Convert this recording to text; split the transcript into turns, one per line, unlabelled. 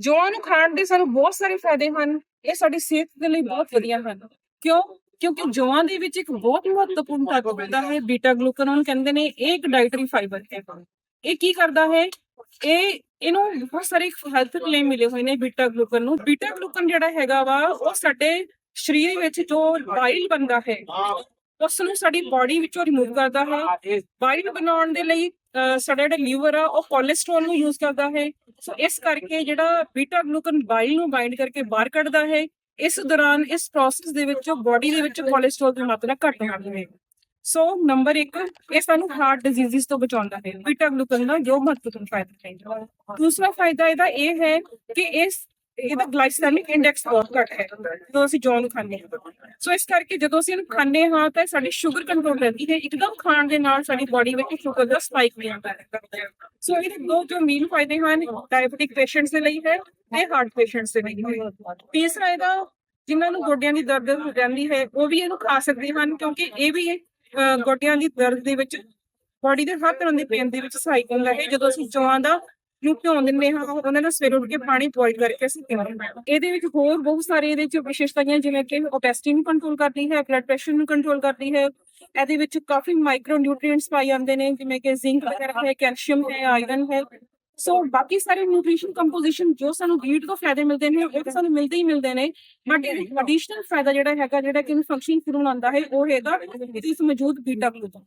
ਜੌਆਂ ਨੂੰ ਖਾਣ ਦੇ ਸਾਨੂੰ ਬਹੁਤ ਸਾਰੇ ਫਾਇਦੇ ਹਨ, ਇਹ ਸਾਡੀ ਸਿਹਤ ਦੇ ਲਈ ਬਹੁਤ ਵਧੀਆ ਹਨ। ਕਿਉਂ? ਕਿਉਂਕਿ ਜੌਆਂ ਦੇ ਵਿੱਚ ਇੱਕ ਬਹੁਤ ਮਹੱਤਵਪੂਰਨ ਤੱਤ ਹੁੰਦਾ ਹੈ, ਬੀਟਾ ਗਲੂਕਨ ਕਹਿੰਦੇ ਨੇ, ਇਹ ਇੱਕ ਡਾਈਟਰੀ ਫਾਈਬਰ ਹੈ। ਇਹ ਕੀ ਕਰਦਾ ਹੈ? ਇਹ, ਇਹਨੂੰ ਬਹੁਤ ਸਾਰੇ ਹੈਲਥ ਕਲੇਮ ਮਿਲੇ ਹੋਏ ਨੇ ਬੀਟਾ ਗਲੂਕਨ ਨੂੰ। ਬੀਟਾ ਗਲੂਕਨ ਜਿਹੜਾ ਹੈਗਾ ਵਾ, ਉਹ ਸਾਡੇ ਸਰੀਰ ਵਿੱਚ ਜੋ ਬਾਈਲ ਬਣਦਾ ਹੈ ਉਸ ਨੂੰ ਸਾਡੀ ਬਾਡੀ ਵਿੱਚੋਂ ਰਿਮੂਵ ਕਰਦਾ ਹੈ। ਬਾਈਲ ਬਣਾਉਣ ਦੇ ਲਈ ਸਾਡਾ ਜਿਹੜਾ ਲੀਵਰ ਆ, ਉਹ ਕੋਲੇਸਟ੍ਰੋਲ ਨੂੰ ਯੂਜ਼ ਕਰਦਾ ਹੈ। ਸੋ ਇਸ ਕਰਕੇ ਜਿਹੜਾ ਬੀਟਾ ਗਲੂਕਨ ਬਾਈਲ ਨੂੰ ਬਾਈਂਡ ਕਰਕੇ ਬਾਹਰ ਕੱਢਦਾ ਹੈ, ਇਸ ਦੌਰਾਨ ਇਸ ਪ੍ਰੋਸੈਸ ਦੇ ਵਿੱਚ ਬਾਡੀ ਦੇ ਵਿੱਚ ਕੋਲੇਸਟ੍ਰੋਲ ਦੀ ਮਾਤਰਾ ਘੱਟ ਜਾਂਦੀ ਹੈ। ਸੋ ਨੰਬਰ 1 ਇਹ ਸਾਨੂੰ ਹਾਰਟ ਡਿਜ਼ੀਜ਼ਸ ਤੋਂ ਬਚਾਉਂਦਾ ਹੈ। ਬੀਟਾ ਗਲੂਕਨ ਦਾ ਜੋ ਮਹੱਤਵਪੂਰਨ ਫਾਇਦਾ ਹੈ। ਦੂਸਰਾ ਫਾਇਦਾ ਇਹਦਾ ਇਹ ਹੈ ਕਿ ਇਸ ਇਹਦਾ ਗਲਾਈਸੈਮਿਕ ਇੰਡੈਕਸ ਬਹੁਤ ਘੱਟ ਹੈ, ਜਦੋਂ ਅਸੀਂ ਜੌਂ ਨੂੰ ਖਾਂਦੇ ਹਾਂ। ਸੋ ਇਸ ਕਰਕੇ ਜਦੋਂ ਅਸੀਂ ਇਹਨੂੰ ਖਾਂਦੇ ਹਾਂ, ਤਾਂ ਸਾਡੀ ਸ਼ੂਗਰ ਕੰਟਰੋਲ ਰਹਿੰਦੀ ਹੈ। ਇੱਕਦਮ ਖਾਣ ਦੇ ਨਾਲ ਸਾਡੀ ਬਾਡੀ ਵਿੱਚ ਸ਼ੂਗਰ ਦਾ ਸਪਾਈਕ ਨਹੀਂ ਆਉਂਦਾ ਸੋ ਇਹਦੇ ਦੋ ਜੋ ਮੇਨ ਫਾਇਦੇ ਹਨ ਡਾਇਬੀਟਿਕ ਪੇਸ਼ੈਂਟਸ ਦੇ ਲਈ ਹੈ ਤੇ ਹਾਰਟ ਪੇਸ਼ੈਂਟਸ ਦੇ ਲਈ ਹੈ। ਤੀਸਰਾ ਇਹਦਾ, ਜਿਨ੍ਹਾਂ ਨੂੰ ਗੋਡਿਆਂ ਦੀ ਦਰਦ ਰਹਿੰਦੀ ਹੈ, ਉਹ ਵੀ ਇਹਨੂੰ ਖਾ ਸਕਦੇ ਹਨ, ਕਿਉਂਕਿ ਇਹ ਵੀ ਗੋਡਿਆਂ ਦੀ ਦਰਦ ਦੇ ਵਿੱਚ ਬਾਡੀ ਦੇ ਹਰ ਤਰ੍ਹਾਂ ਦੇ ਪੇਨ ਦੇ ਵਿੱਚ ਸਹਾਇਕ ਹੁੰਦਾ ਹੈ। ਜਦੋਂ ਅਸੀਂ ਜੌਆਂ ਦਾ ਨੂੰ ਭਿਉਂ ਦਿੰਦੇ ਹਾਂ, ਉਹਨਾਂ ਨੂੰ ਸਵੇਰ ਉੱਠ ਕੇ ਪਾਣੀ ਬੋਇਲ ਕਰਕੇ ਅਸੀਂ ਪੀਂਦੇ ਹਾਂ। ਇਹਦੇ ਵਿੱਚ ਹੋਰ ਬਹੁਤ ਸਾਰੇ ਇਹਦੇ ਵਿੱਚ ਵਿਸ਼ੇਸ਼ਤਾਵਾਂ, ਜਿਵੇਂ ਕਿ ਓਬੈਸਿਟੀ ਨੂੰ ਕੰਟਰੋਲ ਕਰਦੀ ਹੈ ਬਲੱਡ ਪ੍ਰੈਸ਼ਰ ਨੂੰ ਕੰਟਰੋਲ ਕਰਦੀ ਹੈ। ਇਹਦੇ ਵਿੱਚ ਕਾਫੀ ਮਾਈਕਰੋ ਨਿਊਟ੍ਰੀਐਂਟਸ ਪਾਏ ਜਾਂਦੇ ਨੇ, ਜਿਵੇਂ ਕਿ ਜ਼ਿੰਕ ਵਗੈਰਾ ਹੈ ਕੈਲਸ਼ੀਅਮ ਹੈ ਆਇਰਨ ਹੈ। ਸੋ ਬਾਕੀ ਸਾਰੇ ਨਿਊਟ੍ਰੀਸ਼ਨ ਕੰਪੋਜੀਸ਼ਨ ਜੋ ਸਾਨੂੰ ਬੀਟ ਤੋਂ ਫਾਇਦੇ ਮਿਲਦੇ ਨੇ, ਉਹ ਤਾਂ ਸਾਨੂੰ ਮਿਲਦੇ ਹੀ ਮਿਲਦੇ ਨੇ। ਬਟ ਐਡੀਸ਼ਨਲ ਫਾਇਦਾ ਜਿਹੜਾ ਹੈਗਾ, ਜਿਹੜਾ ਕਿ ਫੰਕਸ਼ਨ ਕਰਵਾਉਣ ਆਉਂਦਾ ਹੈ, ਉਹ ਹੈਗਾ ਇਸ ਮੌਜੂਦ ਬੀਟਾ ਗਲੂਕਨ